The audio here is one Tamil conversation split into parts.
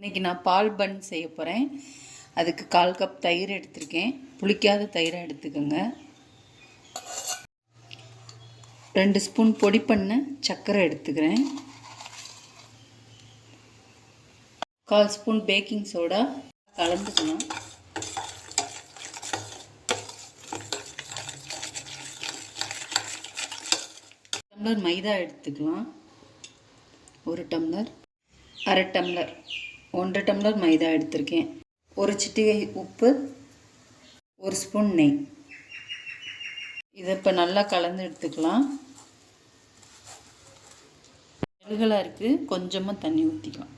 இன்றைக்கி நான் பால் பன் செய்ய போகிறேன் அதுக்கு கால் கப் தயிர் எடுத்திருக்கேன். புளிக்காத தயிரை எடுத்துக்கோங்க. ரெண்டு ஸ்பூன் பொடி பண்ண சர்க்கரை எடுத்துக்கிறேன். கால் ஸ்பூன் பேக்கிங் சோடா கலந்துக்கணும். டம்ளர் மைதா எடுத்துக்கலாம். ஒரு டம்ளர். அரை டம்ளர். ஒன்றரை டம்ளர் மைதா எடுத்திருக்கேன். ஒரு சிட்டிகை உப்பு ஒரு ஸ்பூன் நெய். இதை இப்போ நல்லா கலந்து எடுத்துக்கலாம். நெல்களாக இருக்குது கொஞ்சமாக தண்ணி ஊற்றிக்கலாம்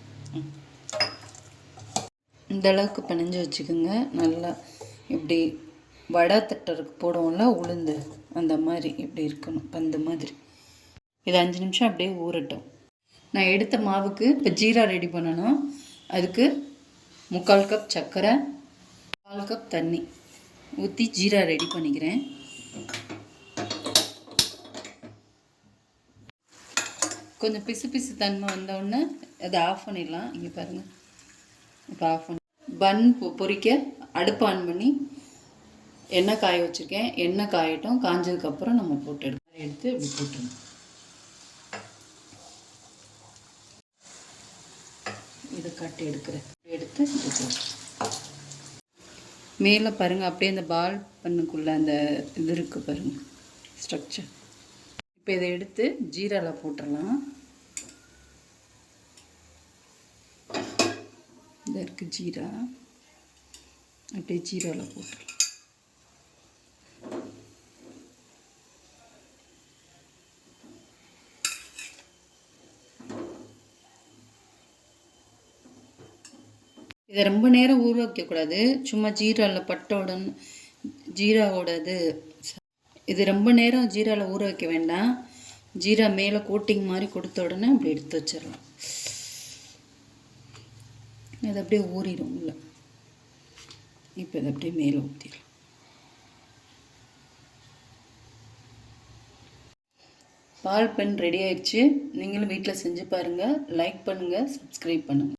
இந்தளவுக்கு இந்த அளவுக்கு பிணைஞ்சு வச்சுக்கோங்க. நல்லா இப்படி வடை தட்டருக்கு போடுவோம்ல உளுந்து. அந்த மாதிரி இப்படி இருக்கணும் பந்து மாதிரி. இது அஞ்சு நிமிஷம் அப்படியே ஊறட்டும். நான் எடுத்த மாவுக்கு இப்போ ஜீரா ரெடி பண்ணணும். அதுக்கு முக்கால் கப் சர்க்கரை கால் கப் தண்ணி ஊற்றி ஜீரா ரெடி பண்ணிக்கிறேன். கொஞ்சம் பிசு பிசு தன்மை வந்தவுடனே அதை ஆஃப் பண்ணிடலாம். இங்கே பாருங்கள் இப்போ ஆஃப் பண்ணி பன் பொ- பொரிக்க அடுப்பு ஆன் பண்ணி எண்ணெய் காய வச்சுருக்கேன். எண்ணெய் காயட்டும். காஞ்சதுக்கப்புறம் நம்ம போட்டு எடுத்து எடுத்து இப்படி போட்டுருணும் இதை கட்டி எடுக்கிறேன் எடுத்து மேலே பாருங்கள் அப்படியே அந்த பால் பண்ணுக்குள்ளே அந்த இது இருக்குது பாருங்கள் ஸ்ட்ரக்சர் இப்போ இதை எடுத்து ஜீரால போட்டுடலாம் இதாக இருக்குது ஜீரா. அப்படியே ஜீரால போட்டுடலாம் இதை ரொம்ப நேரம் ஊற வைக்கக்கூடாது. சும்மா ஜீராவில் பட்டவுடன் ஜீராவோடது ஜீராவோட இது இது ரொம்ப நேரம் ஜீராவில் ஊற வைக்க வேண்டாம். ஜீரா மேலே கோட்டிங் மாதிரி கொடுத்த உடனே அப்படி எடுத்து வச்சிடலாம். அது அப்படியே ஊறிடும் உள்ள. இப்போ இதை அப்படியே மேலே ஊற்றிடலாம் பால் பென் ரெடி ஆயிடுச்சு. நீங்களும் வீட்டில் செஞ்சு பாருங்கள் லைக் பண்ணுங்கள் சப்ஸ்கிரைப் பண்ணுங்கள்